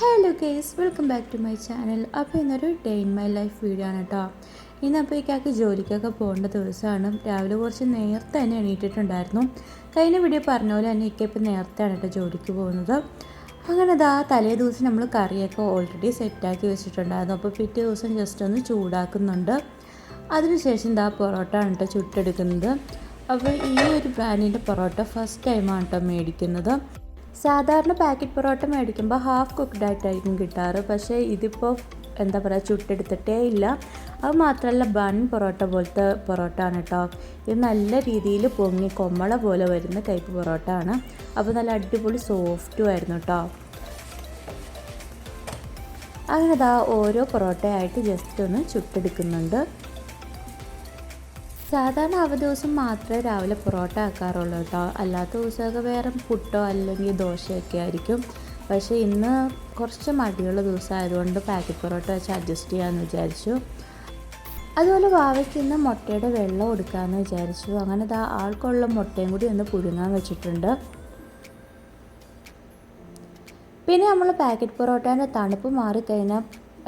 Hello guys welcome back to my channel അപ്പോൾ ഇന്നൊരു day in my life video ആണ് കേട്ടോ ഇന്നപ്പോൾ ഇക്കാക്ക് ജോലിക്കൊക്കെ പോകേണ്ട ദിവസമാണ്. രാവിലെ കുറച്ച് നേരത്തെ തന്നെ എണീറ്റിട്ടുണ്ടായിരുന്നു. കഴിഞ്ഞ വീഡിയോ പറഞ്ഞ പോലെ തന്നെ ഇക്ക ഇപ്പോൾ നേരത്തെയാണ് കേട്ടോ ജോലിക്ക് പോകുന്നത്. അങ്ങനെ അത് ആ തലേ ദിവസം നമ്മൾ കറിയൊക്കെ ഓൾറെഡി സെറ്റാക്കി വെച്ചിട്ടുണ്ടായിരുന്നു. അപ്പോൾ പിറ്റേ ദിവസം ജസ്റ്റ് ഒന്ന് ചൂടാക്കുന്നുണ്ട്. അതിനുശേഷം ഇതാ പൊറോട്ട ആണ് കേട്ടോ ചുട്ടെടുക്കുന്നത്. അപ്പോൾ ഈ ഒരു ബ്രാൻഡിന്റെ പൊറോട്ട ഫസ്റ്റ് ടൈമാണ് കേട്ടോ മേടിക്കുന്നത്. സാധാരണ പാക്കറ്റ് പൊറോട്ട മേടിക്കുമ്പോൾ ഹാഫ് കുക്ക്ഡ് ആയിട്ടായിരിക്കും കിട്ടാറ്. പക്ഷേ ഇതിപ്പോൾ എന്താ പറയുക ചുട്ടെടുത്തിട്ടേ ഇല്ല. അത് മാത്രമല്ല ബൺ പൊറോട്ട പോലത്തെ പൊറോട്ട ആണ് കേട്ടോ ഇത് നല്ല രീതിയിൽ പൊങ്ങി കൊമ്മള പോലെ വരുന്ന ടൈപ്പ് പൊറോട്ട ആണ് അപ്പോൾ നല്ല അടിപൊളി സോഫ്റ്റും ആയിരുന്നു കേട്ടോ അങ്ങനെ അതാ ഓരോ പൊറോട്ടയായിട്ട് ജസ്റ്റ് ഒന്ന് ചുട്ടെടുക്കുന്നുണ്ട്. സാധാരണ അവ ദിവസം മാത്രമേ രാവിലെ പൊറോട്ട ആക്കാറുള്ളൂ കേട്ടോ. അല്ലാത്ത ദിവസമൊക്കെ വേറെ പുട്ടോ അല്ലെങ്കിൽ ദോശയൊക്കെ ആയിരിക്കും. പക്ഷേ ഇന്ന് കുറച്ച് മടിയുള്ള ദിവസമായതുകൊണ്ട് പാക്കറ്റ് പൊറോട്ട വെച്ച് അഡ്ജസ്റ്റ് ചെയ്യാമെന്ന് വിചാരിച്ചു. അതുപോലെ വാവയ്ക്ക് ഇന്ന് മുട്ടയുടെ വെള്ളം കൊടുക്കാമെന്ന് വിചാരിച്ചു. അങ്ങനെ ദാ ആൾക്കുള്ള മുട്ടയും കൂടി ഒന്ന് പുഴുങ്ങാൻ വെച്ചിട്ടുണ്ട്. പിന്നെ നമ്മൾ പാക്കറ്റ് പൊറോട്ടേന്റെ തണുപ്പ് മാറിക്കഴിഞ്ഞാൽ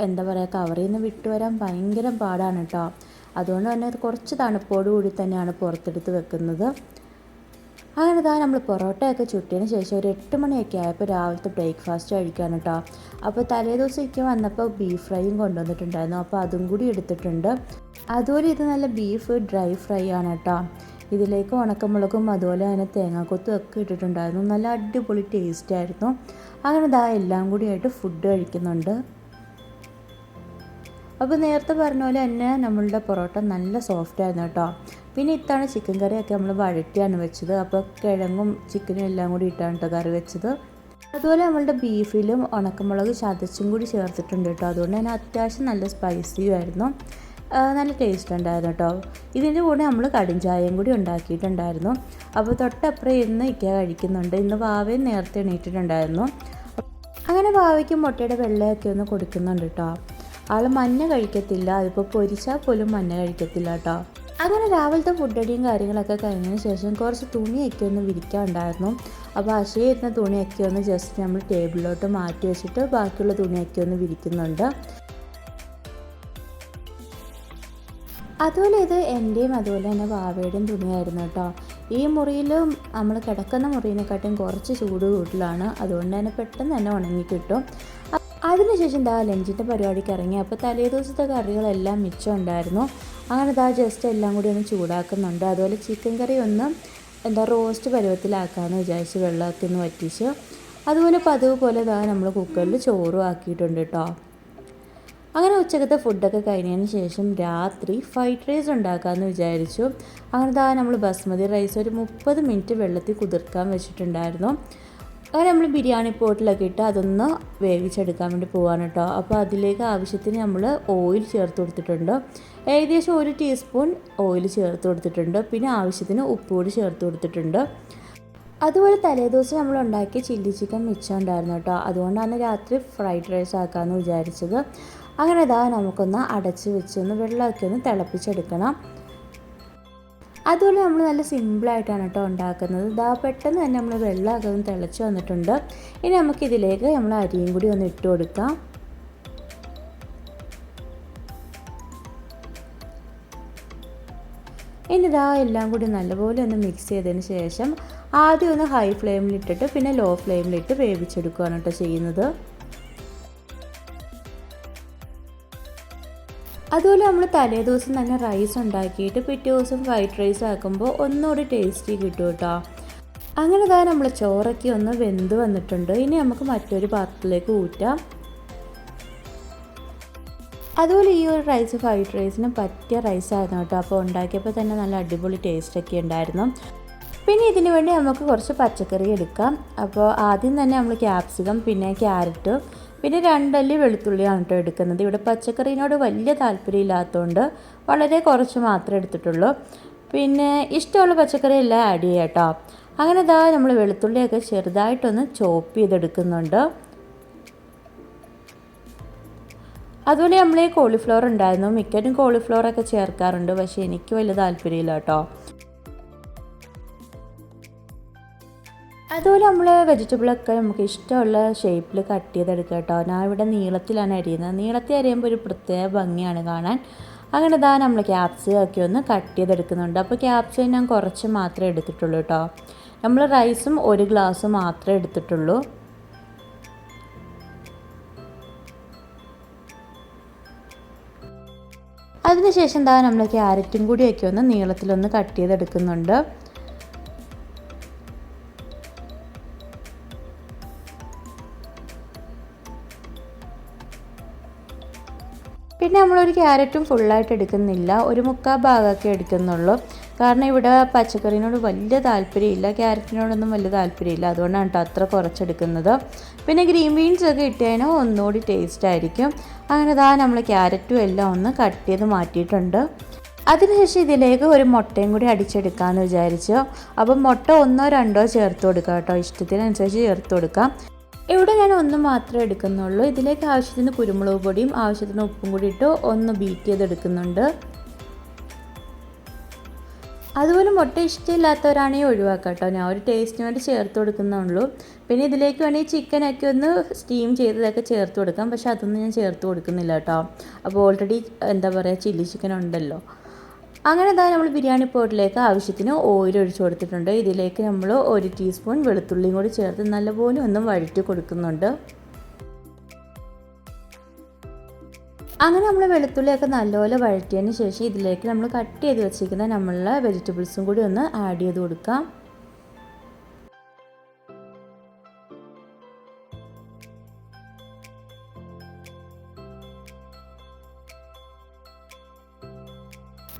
എന്താ പറയുക കവറിൽ നിന്ന് വിട്ടുവരാൻ ഭയങ്കര പാടാണ് കേട്ടോ. അതുകൊണ്ട് തന്നെ അത് കുറച്ച് തണുപ്പോട് കൂടി തന്നെയാണ് പുറത്തെടുത്ത് വെക്കുന്നത്. അങ്ങനെ താ നമ്മൾ പൊറോട്ടയൊക്കെ ചുട്ടിയതിന് ശേഷം ഒരു എട്ട് മണിയൊക്കെ ആയപ്പോൾ രാവിലത്തെ ബ്രേക്ക്ഫാസ്റ്റ് കഴിക്കാൻ കേട്ടോ അപ്പോൾ തലേ ദിവസമൊക്കെ വന്നപ്പോൾ ബീഫ് ഫ്രൈയും കൊണ്ടുവന്നിട്ടുണ്ടായിരുന്നു. അപ്പോൾ അതും കൂടി എടുത്തിട്ടുണ്ട്. അതുപോലെ ഇത് നല്ല ബീഫ് ഡ്രൈ ഫ്രൈ ആണ് കേട്ടോ ഇതിലേക്ക് ഉണക്കമുളകും അതുപോലെ തന്നെ തേങ്ങാക്കൊത്തും ഒക്കെ ഇട്ടിട്ടുണ്ടായിരുന്നു. നല്ല അടിപൊളി ടേസ്റ്റ് ആയിരുന്നു. അങ്ങനെ ദാ എല്ലാം കൂടിയായിട്ട് ഫുഡ് കഴിക്കുന്നുണ്ട്. അപ്പോൾ നേരത്തെ പറഞ്ഞ പോലെ തന്നെ നമ്മളുടെ പൊറോട്ട നല്ല സോഫ്റ്റ് ആയിരുന്നു കേട്ടോ. പിന്നെ ഇത്താണ് ചിക്കൻ കറിയൊക്കെ നമ്മൾ വഴറ്റിയാണ് വെച്ചത്. അപ്പോൾ കിഴങ്ങും ചിക്കനും എല്ലാം കൂടി ഇട്ടാണ് കേട്ടോ കറി വെച്ചത്. അതുപോലെ നമ്മളുടെ ബീഫിലും ഉണക്കമുളക് ചതച്ചും കൂടി ചേർത്തിട്ടുണ്ട് കേട്ടോ അതുകൊണ്ട് തന്നെ അത്യാവശ്യം നല്ല സ്പൈസിയും ആയിരുന്നു. നല്ല ടേസ്റ്റ് ഉണ്ടായിരുന്നു കേട്ടോ ഇതിന്റെ കൂടെ നമ്മൾ കടുംചായയും കൂടി ഉണ്ടാക്കിയിട്ടുണ്ടായിരുന്നു. അപ്പോൾ തൊട്ടപ്പുറം ഇന്ന് ഇക്ക കഴിക്കുന്നുണ്ട്. ഇന്ന് വാവയും നേരത്തെ എണീറ്റിട്ടുണ്ടായിരുന്നു. അങ്ങനെ വാവയ്ക്ക് മുട്ടയുടെ വെള്ളയൊക്കെ ഒന്ന് കൊടുക്കുന്നുണ്ട് കേട്ടോ ആൾ മഞ്ഞ കഴിക്കത്തില്ല. അതിപ്പോൾ പൊരിച്ചാൽ പോലും മഞ്ഞ കഴിക്കത്തില്ല കേട്ടോ അങ്ങനെ രാവിലത്തെ ഫുഡടിയും കാര്യങ്ങളൊക്കെ കഴിഞ്ഞതിന് ശേഷം കുറച്ച് തുണിയൊക്കെ ഒന്ന് വിരിക്കാനുണ്ടായിരുന്നു. അപ്പോൾ അശയിരുന്ന തുണിയൊക്കെ ഒന്ന് ജസ്റ്റ് നമ്മൾ ടേബിളിലോട്ട് മാറ്റി വെച്ചിട്ട് ബാക്കിയുള്ള തുണിയൊക്കെ ഒന്ന് വിരിക്കുന്നുണ്ട്. അതുപോലെ ഇത് എന്റെയും അതുപോലെ തന്നെ വാവയുടെയും തുണിയായിരുന്നു കേട്ടോ ഈ മുറിയിൽ നമ്മൾ കിടക്കുന്ന മുറിയിനെക്കാട്ടും കുറച്ച് ചൂട് കൂടുതലാണ്. അതുകൊണ്ട് തന്നെ പെട്ടെന്ന് തന്നെ ഉണങ്ങി കിട്ടും. അതിനുശേഷം ദാ ലഞ്ചിന്റെ പരിപാടിക്ക് ഇറങ്ങി. അപ്പോൾ തലേ ദിവസത്തെ കറികളെല്ലാം മിച്ചം ഉണ്ടായിരുന്നു. അങ്ങനെ ദാ ജസ്റ്റ് എല്ലാം കൂടി ഒന്ന് ചൂടാക്കുന്നുണ്ട്. അതുപോലെ ചിക്കൻ കറി ഒന്ന് എന്താ റോസ്റ്റ് പരുവത്തിലാക്കാമെന്ന് വിചാരിച്ച് വെള്ളമൊക്കെ ഒന്ന് വറ്റിച്ച്. അതുപോലെ പതിവ് പോലെ ദാ നമ്മൾ കുക്കറിൽ ചോറും ആക്കിയിട്ടുണ്ട് കേട്ടോ അങ്ങനെ ഉച്ചക്കത്തെ ഫുഡൊക്കെ കഴിഞ്ഞതിന് ശേഷം രാത്രി ഫ്രൈഡ് റൈസ് ഉണ്ടാക്കാമെന്ന് വിചാരിച്ചു. അങ്ങനെ ദാ നമ്മൾ ബസ്മതി റൈസ് ഒരു മുപ്പത് മിനിറ്റ് വെള്ളത്തിൽ കുതിർക്കാൻ വെച്ചിട്ടുണ്ടായിരുന്നു. അങ്ങനെ നമ്മൾ ബിരിയാണി പോട്ടിലൊക്കെ ഇട്ട് അതൊന്ന് വേവിച്ചെടുക്കാൻ വേണ്ടി പോവാണ് കേട്ടോ അപ്പോൾ അതിലേക്ക് ആവശ്യത്തിന് നമ്മൾ ഓയിൽ ചേർത്ത് കൊടുത്തിട്ടുണ്ട്. ഏകദേശം ഒരു ടീസ്പൂൺ ഓയിൽ ചേർത്ത് കൊടുത്തിട്ടുണ്ട്. പിന്നെ ആവശ്യത്തിന് ഉപ്പ് കൂടി ചേർത്ത് കൊടുത്തിട്ടുണ്ട്. അതുപോലെ തലേദിവസം നമ്മൾ ഉണ്ടാക്കിയ ചില്ലി ചിക്കൻ മിച്ചം ഉണ്ടായിരുന്നു കേട്ടോ അതുകൊണ്ടാണ് രാത്രി ഫ്രൈഡ് റൈസ് ആക്കാമെന്ന് വിചാരിച്ചത്. അങ്ങനെ ഇതാ നമുക്കൊന്ന് അടച്ച് വെച്ച് ഒന്ന് വെള്ളമൊക്കെ ഒന്ന് തിളപ്പിച്ചെടുക്കണം. അതുപോലെ നമ്മൾ നല്ല സിമ്പിളായിട്ടാണ് കേട്ടോ ഉണ്ടാക്കുന്നത്. ഇതാ പെട്ടെന്ന് തന്നെ നമ്മൾ വെള്ളമൊക്കെ ഒന്ന് തിളച്ച് വന്നിട്ടുണ്ട്. ഇനി നമുക്കിതിലേക്ക് നമ്മൾ അരിയും കൂടി ഒന്ന് ഇട്ട് കൊടുക്കാം. ഇനി ഇതാ എല്ലാം കൂടി നല്ലപോലെ ഒന്ന് മിക്സ് ചെയ്തതിന് ശേഷം ആദ്യം ഒന്ന് ഹൈ ഫ്ലെയിമിലിട്ടിട്ട് പിന്നെ ലോ ഫ്ലെയിമിലിട്ട് വേവിച്ചെടുക്കുകയാണ് കേട്ടോ ചെയ്യുന്നത്. അതുപോലെ നമ്മൾ തലേ ദിവസം തന്നെ റൈസ് ഉണ്ടാക്കിയിട്ട് പിറ്റേ ദിവസം ഫ്രൈഡ് റൈസ് ആക്കുമ്പോൾ ഒന്നുകൂടി ടേസ്റ്റി കിട്ടും കേട്ടോ. അങ്ങനെ തന്നെ നമ്മൾ ചോറൊക്കെ ഒന്ന് വെന്ത് വന്നിട്ടുണ്ട്. ഇനി നമുക്ക് മറ്റൊരു പാത്രത്തിലേക്ക് ഊറ്റാം. അതുപോലെ ഈ ഒരു റൈസ് ഫ്രൈഡ് റൈസിന് പറ്റിയ റൈസ് ആയിരുന്നു കേട്ടോ. അപ്പോൾ ഉണ്ടാക്കിയപ്പോൾ തന്നെ നല്ല അടിപൊളി ടേസ്റ്റൊക്കെ ഉണ്ടായിരുന്നു. പിന്നെ ഇതിന് വേണ്ടി നമുക്ക് കുറച്ച് പച്ചക്കറി എടുക്കാം. അപ്പോൾ ആദ്യം തന്നെ നമ്മൾ ക്യാപ്സിക്കം പിന്നെ ക്യാരറ്റ് പിന്നെ രണ്ടല്ലി വെളുത്തുള്ളിയാണ് കേട്ടോ എടുക്കുന്നത്. ഇവിടെ പച്ചക്കറീനോട് വലിയ താല്പര്യമില്ലാത്തതുകൊണ്ട് വളരെ കുറച്ച് മാത്രമേ എടുത്തിട്ടുള്ളൂ. പിന്നെ ഇഷ്ടമുള്ള പച്ചക്കറി എല്ലാം ആഡ് ചെയ്യാം കേട്ടോ. അങ്ങനെ ഇതാ നമ്മൾ വെളുത്തുള്ളിയൊക്കെ ചെറുതായിട്ടൊന്ന് ചോപ്പ് ചെയ്തെടുക്കുന്നുണ്ട്. അതുപോലെ നമ്മൾ ഈ കോളിഫ്ലവർ ഉണ്ടായിരുന്നു. മിക്കതും കോളിഫ്ലവറൊക്കെ ചേർക്കാറുണ്ട്. പക്ഷേ എനിക്ക് വലിയ താല്പര്യമില്ല കേട്ടോ. അതുപോലെ നമ്മൾ വെജിറ്റബിളൊക്കെ നമുക്ക് ഇഷ്ടമുള്ള ഷേപ്പിൽ കട്ട് ചെയ്തെടുക്കുക കേട്ടോ. ഞാൻ ഇവിടെ നീളത്തിലാണ് അരിയുന്നത്. നീളത്തിൽ അരിയുമ്പോൾ ഒരു പ്രത്യേക ഭംഗിയാണ് കാണാൻ. അങ്ങനെ ഇതാ നമ്മൾ ക്യാപ്സിയൊക്കെ ഒന്ന് കട്ട് ചെയ്തെടുക്കുന്നുണ്ട്. അപ്പോൾ ക്യാപ്സികം ഞാൻ കുറച്ച് മാത്രമേ എടുത്തിട്ടുള്ളൂ കേട്ടോ. നമ്മൾ റൈസും ഒരു ഗ്ലാസ് മാത്രമേ എടുത്തിട്ടുള്ളൂ. അതിനുശേഷം എന്താ നമ്മൾ ക്യാരറ്റും കൂടിയൊക്കെ ഒന്ന് നീളത്തിലൊന്ന് കട്ട് ചെയ്തെടുക്കുന്നുണ്ട്. പിന്നെ നമ്മളൊരു ക്യാരറ്റും ഫുള്ളായിട്ട് എടുക്കുന്നില്ല. ഒരു മുക്കാൽ ഭാഗമൊക്കെ എടുക്കുന്നുള്ളൂ. കാരണം ഇവിടെ പച്ചക്കറിനോട് വലിയ താല്പര്യമില്ല. ക്യാരറ്റിനോടൊന്നും വലിയ താല്പര്യമില്ല. അതുകൊണ്ടാണ് കേട്ടോ അത്ര കുറച്ചെടുക്കുന്നത്. പിന്നെ ഗ്രീൻ ബീൻസ് ഒക്കെ ഇട്ട് ഒന്നുകൂടി ടേസ്റ്റ് ആയിരിക്കും. അങ്ങനെ ഇതാ നമ്മൾ ക്യാരറ്റും എല്ലാം ഒന്ന് കട്ട് ചെയ്ത് മാറ്റിയിട്ടുണ്ട്. അതിനുശേഷം ഇതിലേക്ക് ഒരു മുട്ടയും കൂടി അടിച്ചെടുക്കാമെന്ന് വിചാരിച്ചു. അപ്പം മുട്ട ഒന്നോ രണ്ടോ ചേർത്ത് കൊടുക്കാം കേട്ടോ. ഇഷ്ടത്തിനനുസരിച്ച് ചേർത്ത് കൊടുക്കാം. ഇവിടെ ഞാൻ ഒന്ന് മാത്രമേ എടുക്കുന്നുള്ളൂ. ഇതിലേക്ക് ആവശ്യത്തിന് കുരുമുളക് പൊടിയും ആവശ്യത്തിന് ഉപ്പും കൂടി ഇട്ട് ഒന്ന് ബീറ്റ് ചെയ്തെടുക്കുന്നുണ്ട് അതുപോലെ മുട്ട ഇഷ്ടമില്ലാത്തവരാണെങ്കിൽ ഒഴിവാക്കാം കേട്ടോ ഞാൻ ഒരു ടേസ്റ്റിന് വേണ്ടി ചേർത്ത് കൊടുക്കുന്നുള്ളൂ പിന്നെ ഇതിലേക്ക് വേണമെങ്കിൽ ചിക്കനൊക്കെ ഒന്ന് സ്റ്റീം ചെയ്തതൊക്കെ ചേർത്ത് കൊടുക്കാം. പക്ഷെ അതൊന്നും ഞാൻ ചേർത്ത് കൊടുക്കുന്നില്ല കേട്ടോ അപ്പോൾ ഓൾറെഡി എന്താ പറയുക ചില്ലി ചിക്കൻ ഉണ്ടല്ലോ. അങ്ങനെ എന്താ നമ്മൾ ബിരിയാണി പൗഡറിലേക്ക് ആവശ്യത്തിന് ഓയിൽ ഒഴിച്ചു കൊടുത്തിട്ടുണ്ട്. ഇതിലേക്ക് നമ്മൾ ഒരു ടീസ്പൂൺ വെളുത്തുള്ളിയും കൂടി ചേർത്ത് നല്ലപോലെ ഒന്നും വഴറ്റി കൊടുക്കുന്നുണ്ട്. അങ്ങനെ നമ്മൾ വെളുത്തുള്ളിയൊക്കെ നല്ലപോലെ വഴറ്റിയതിന് ശേഷം ഇതിലേക്ക് നമ്മൾ കട്ട് ചെയ്ത് വെച്ചിരിക്കുന്ന നമ്മളുടെ വെജിറ്റബിൾസും കൂടി ഒന്ന് ആഡ് ചെയ്ത് കൊടുക്കാം.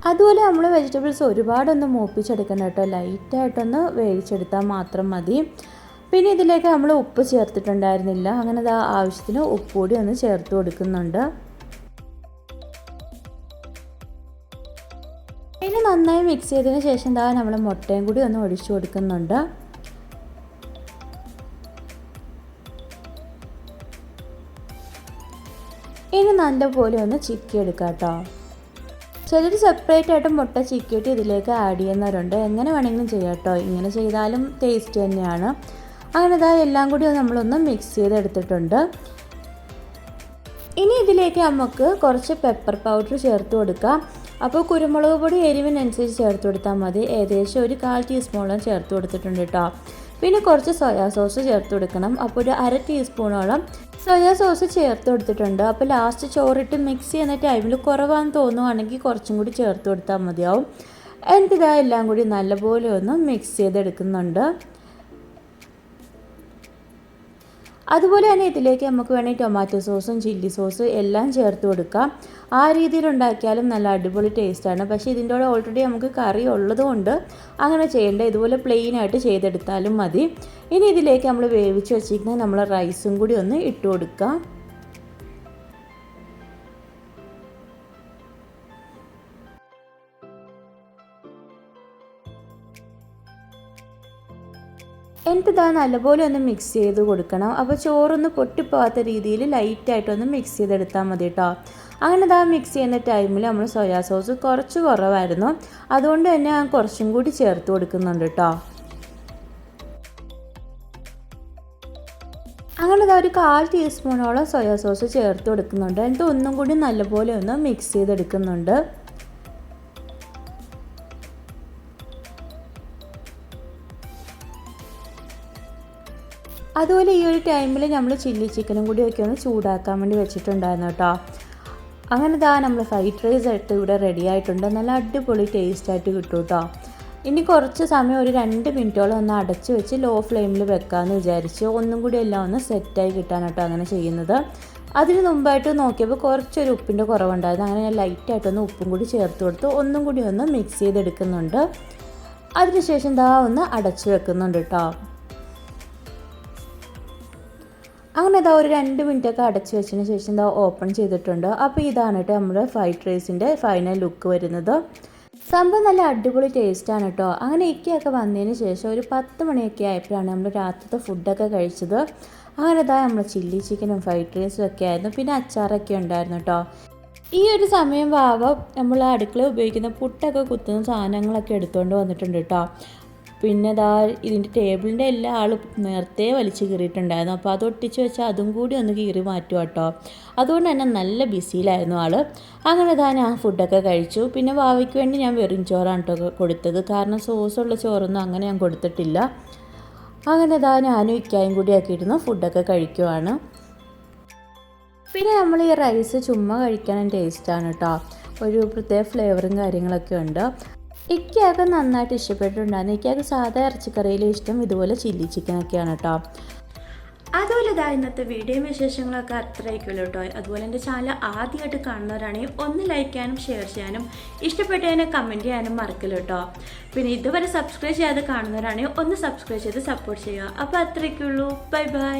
അതുപോലെ നമ്മൾ വെജിറ്റബിൾസ് ഒരുപാടൊന്ന് മൂപ്പിച്ചെടുക്കണം കേട്ടോ. ലൈറ്റായിട്ടൊന്ന് വേവിച്ചെടുത്താൽ മാത്രം മതി. പിന്നെ ഇതിലേക്ക് നമ്മൾ ഉപ്പ് ചേർത്തിട്ടുണ്ടായിരുന്നില്ല. അങ്ങനെ അത് ആവശ്യത്തിന് ഉപ്പ് കൂടി ഒന്ന് ചേർത്ത് കൊടുക്കുന്നുണ്ട്. ഇനി നന്നായി മിക്സ് ചെയ്തതിന് ശേഷം എന്താ നമ്മൾ മുട്ടയും കൂടി ഒന്ന് ഒഴിച്ചു കൊടുക്കുന്നുണ്ട്. ഇനി നല്ലപോലെ ഒന്ന് ചിക്കി എടുക്കാം കേട്ടോ. ചിലർ സെപ്പറേറ്റ് ആയിട്ട് മുട്ട ചിക്കിയിട്ട് ഇതിലേക്ക് ആഡ് ചെയ്യുന്നവരുണ്ട്. എങ്ങനെ വേണമെങ്കിലും ചെയ്യാം കേട്ടോ ഇങ്ങനെ ചെയ്താലും ടേസ്റ്റ് തന്നെയാണ്. അങ്ങനെ ഇതാ എല്ലാം കൂടി നമ്മളൊന്ന് മിക്സ് ചെയ്തെടുത്തിട്ടുണ്ട്. ഇനി ഇതിലേക്ക് നമുക്ക് കുറച്ച് പെപ്പർ പൗഡർ ചേർത്ത് കൊടുക്കാം. അപ്പോൾ കുരുമുളക് പൊടി എരിവിനനുസരിച്ച് ചേർത്ത് കൊടുത്താൽ മതി. ഏകദേശം ഒരു കാൽ ടീസ്പൂണോളം ചേർത്ത് കൊടുത്തിട്ടുണ്ട് കേട്ടോ പിന്നെ കുറച്ച് സോയാ സോസ് ചേർത്ത് കൊടുക്കണം. അപ്പോൾ ഒരു അര ടീസ്പൂണോളം സോയാ സോസ് ചേർത്ത് കൊടുത്തിട്ടുണ്ട്. അപ്പോൾ ലാസ്റ്റ് ചോറിട്ട് മിക്സ് ചെയ്യുന്ന ടൈമിൽ കുറവാണെന്ന് തോന്നുവാണെങ്കിൽ കുറച്ചും കൂടി ചേർത്ത് കൊടുത്താൽ മതിയാവും. എന്നിട്ട് എല്ലാം കൂടി നല്ലപോലെ ഒന്ന് മിക്സ് ചെയ്തെടുക്കുന്നുണ്ട്? അതുപോലെ തന്നെ ഇതിലേക്ക് നമുക്ക് വേണമെങ്കിൽ ടൊമാറ്റോ സോസും ചില്ലി സോസും എല്ലാം ചേർത്ത് കൊടുക്കാം. ആ രീതിയിൽ ഉണ്ടാക്കിയാലും നല്ല അടിപൊളി ടേസ്റ്റാണ് പക്ഷേ ഇതിന്റെ കൂടെ ഓൾറെഡി നമുക്ക് കറി ഉള്ളതുകൊണ്ട് അങ്ങനെ ചെയ്യേണ്ട ഇതുപോലെ പ്ലെയിൻ ആയിട്ട് ചെയ്തെടുത്താലും മതി. ഇനി ഇതിലേക്ക് നമ്മൾ വേവിച്ച് വെച്ചിരിക്കുന്ന നമ്മൾ റൈസും കൂടി ഒന്ന് ഇട്ട് കൊടുക്കാം. എന്നിട്ട് നല്ലപോലെ ഒന്ന് മിക്സ് ചെയ്ത് കൊടുക്കണം. അപ്പോൾ ചോറൊന്ന് പൊട്ടിപ്പോകാത്ത രീതിയിൽ ലൈറ്റായിട്ടൊന്ന് മിക്സ് ചെയ്തെടുത്താൽ മതി കേട്ടോ അങ്ങനെ ഇതാ മിക്സ് ചെയ്യുന്ന ടൈമിൽ നമ്മൾ സോയാ സോസ് കുറച്ച് കുറവായിരുന്നു. അതുകൊണ്ട് തന്നെ ഞാൻ കുറച്ചും കൂടി ചേർത്ത് കൊടുക്കുന്നുണ്ട് കേട്ടോ അങ്ങനെ ഇതാ ഒരു കാൽ ടീസ്പൂണോളം സോയാ സോസ് ചേർത്ത് കൊടുക്കുന്നുണ്ട്. എന്നിട്ട് ഒന്നും കൂടി നല്ലപോലെ ഒന്ന് മിക്സ് ചെയ്തെടുക്കുന്നുണ്ട്. അതുപോലെ ഈ ഒരു ടൈമിൽ നമ്മൾ ചില്ലി ചിക്കനും കൂടി ഒക്കെ ഒന്ന് ചൂടാക്കാൻ വേണ്ടി വെച്ചിട്ടുണ്ടായിരുന്നു കേട്ടോ അങ്ങനെ ഇതാ നമ്മൾ ഫ്രൈഡ് റൈസ് ആയിട്ട് ഇവിടെ റെഡി ആയിട്ടുണ്ട്. നല്ല അടിപൊളി ടേസ്റ്റ് ആയിട്ട് കിട്ടും കേട്ടോ ഇനി കുറച്ച് സമയം ഒരു രണ്ട് മിനിറ്റോളം ഒന്ന് അടച്ച് വെച്ച് ലോ ഫ്ലെയിമിൽ വെക്കാമെന്ന് വിചാരിച്ച് ഒന്നും കൂടി എല്ലാം ഒന്ന് സെറ്റായി കിട്ടാൻ കേട്ടോ അങ്ങനെ ചെയ്യുന്നത്. അതിന് മുമ്പായിട്ട് നോക്കിയപ്പോൾ കുറച്ചൊരു ഉപ്പിന്റെ കുറവുണ്ടായിരുന്നു. അങ്ങനെ ഞാൻ ലൈറ്റായിട്ടൊന്ന് ഉപ്പും കൂടി ചേർത്ത് കൊടുത്ത് ഒന്നും കൂടി ഒന്ന് മിക്സ് ചെയ്തെടുക്കുന്നുണ്ട്. അതിനുശേഷം ദാ ഒന്ന് അടച്ച് വെക്കുന്നുണ്ട് കേട്ടോ അങ്ങനെ ഇതാ ഒരു രണ്ട് മിനിറ്റൊക്കെ അടച്ച് വെച്ചതിന് ശേഷം എന്താ ഓപ്പൺ ചെയ്തിട്ടുണ്ട്. അപ്പോൾ ഇതാണ് കേട്ടോ നമ്മുടെ ഫ്രൈഡ് റൈസിന്റെ ഫൈനൽ ലുക്ക് വരുന്നത്. സംഭവം നല്ല അടിപൊളി ടേസ്റ്റാണ് കേട്ടോ. അങ്ങനെ ഇക്കയൊക്കെ വന്നതിന് ശേഷം ഒരു പത്ത് മണിയൊക്കെ ആയപ്പോഴാണ് നമ്മൾ രാത്രിത്തെ ഫുഡൊക്കെ കഴിച്ചത്. അങ്ങനെ ഇതാ നമ്മൾ ചില്ലി ചിക്കനും ഫ്രൈഡ് റൈസും ഒക്കെ ആയിരുന്നു. പിന്നെ അച്ചാറൊക്കെ ഉണ്ടായിരുന്നു കേട്ടോ. ഈ ഒരു സമയം ഭാഗം നമ്മൾ അടുക്കള ഉപയോഗിക്കുന്ന പുട്ടൊക്കെ കുത്തുന്ന സാധനങ്ങളൊക്കെ എടുത്തുകൊണ്ട് വന്നിട്ടുണ്ട് കേട്ടോ. പിന്നെ ഇതാ ഇതിന്റെ ടേബിളിന്റെ എല്ലാ ആളും നേരത്തെ വലിച്ചു കീറിയിട്ടുണ്ടായിരുന്നു. അപ്പോൾ അത് ഒട്ടിച്ച് വെച്ചാൽ അതും കൂടി ഒന്ന് കീറി മാറ്റും കേട്ടോ. അതുകൊണ്ട് തന്നെ നല്ല ബിസിയിലായിരുന്നു ആൾ അങ്ങനെ താൻ ആ ഫുഡൊക്കെ കഴിച്ചു. പിന്നെ വാവയ്ക്ക് വേണ്ടി ഞാൻ വെറും ചോറാണ് കേട്ടോ കൊടുത്തത്. കാരണം സോസുള്ള ചോറൊന്നും അങ്ങനെ ഞാൻ കൊടുത്തിട്ടില്ല. അങ്ങനെ താ ഞാനും ഇക്കായും കൂടി ആക്കിയിരുന്നു ഫുഡൊക്കെ കഴിക്കുവാണ്. പിന്നെ നമ്മൾ ഈ റൈസ് ചുമ്മാ കഴിക്കാൻ ടേസ്റ്റാണ് കേട്ടോ. ഒരു പ്രത്യേക ഫ്ലേവറും കാര്യങ്ങളൊക്കെ ഉണ്ട്. ഇക്കയൊക്കെ നന്നായിട്ട് ഇഷ്ടപ്പെട്ടിട്ടുണ്ടായിരുന്നു. ഇക്കയൊക്കെ സാധാ ഇറച്ചിക്കറിയിലെ ഇഷ്ടം ഇതുപോലെ ചില്ലി ചിക്കനൊക്കെയാണ് കേട്ടോ അതുപോലെ ഇതാ ഇന്നത്തെ വീഡിയോ വിശേഷങ്ങളൊക്കെ അത്രയൊക്കെയുള്ളൂ കേട്ടോ അതുപോലെ എന്റെ ചാനൽ ആദ്യമായിട്ട് കാണുന്നവരാണെങ്കിൽ ഒന്ന് ലൈക്ക് ചെയ്യാനും ഷെയർ ചെയ്യാനും ഇഷ്ടപ്പെട്ടതിനെ കമന്റ് ചെയ്യാനും മറക്കില്ല കേട്ടോ പിന്നെ ഇതുവരെ സബ്സ്ക്രൈബ് ചെയ്യാതെ കാണുന്നവരാണെങ്കിൽ ഒന്ന് സബ്സ്ക്രൈബ് ചെയ്ത് സപ്പോർട്ട് ചെയ്യുക. അപ്പോൾ അത്രയൊക്കെയുള്ളൂ. Bye bye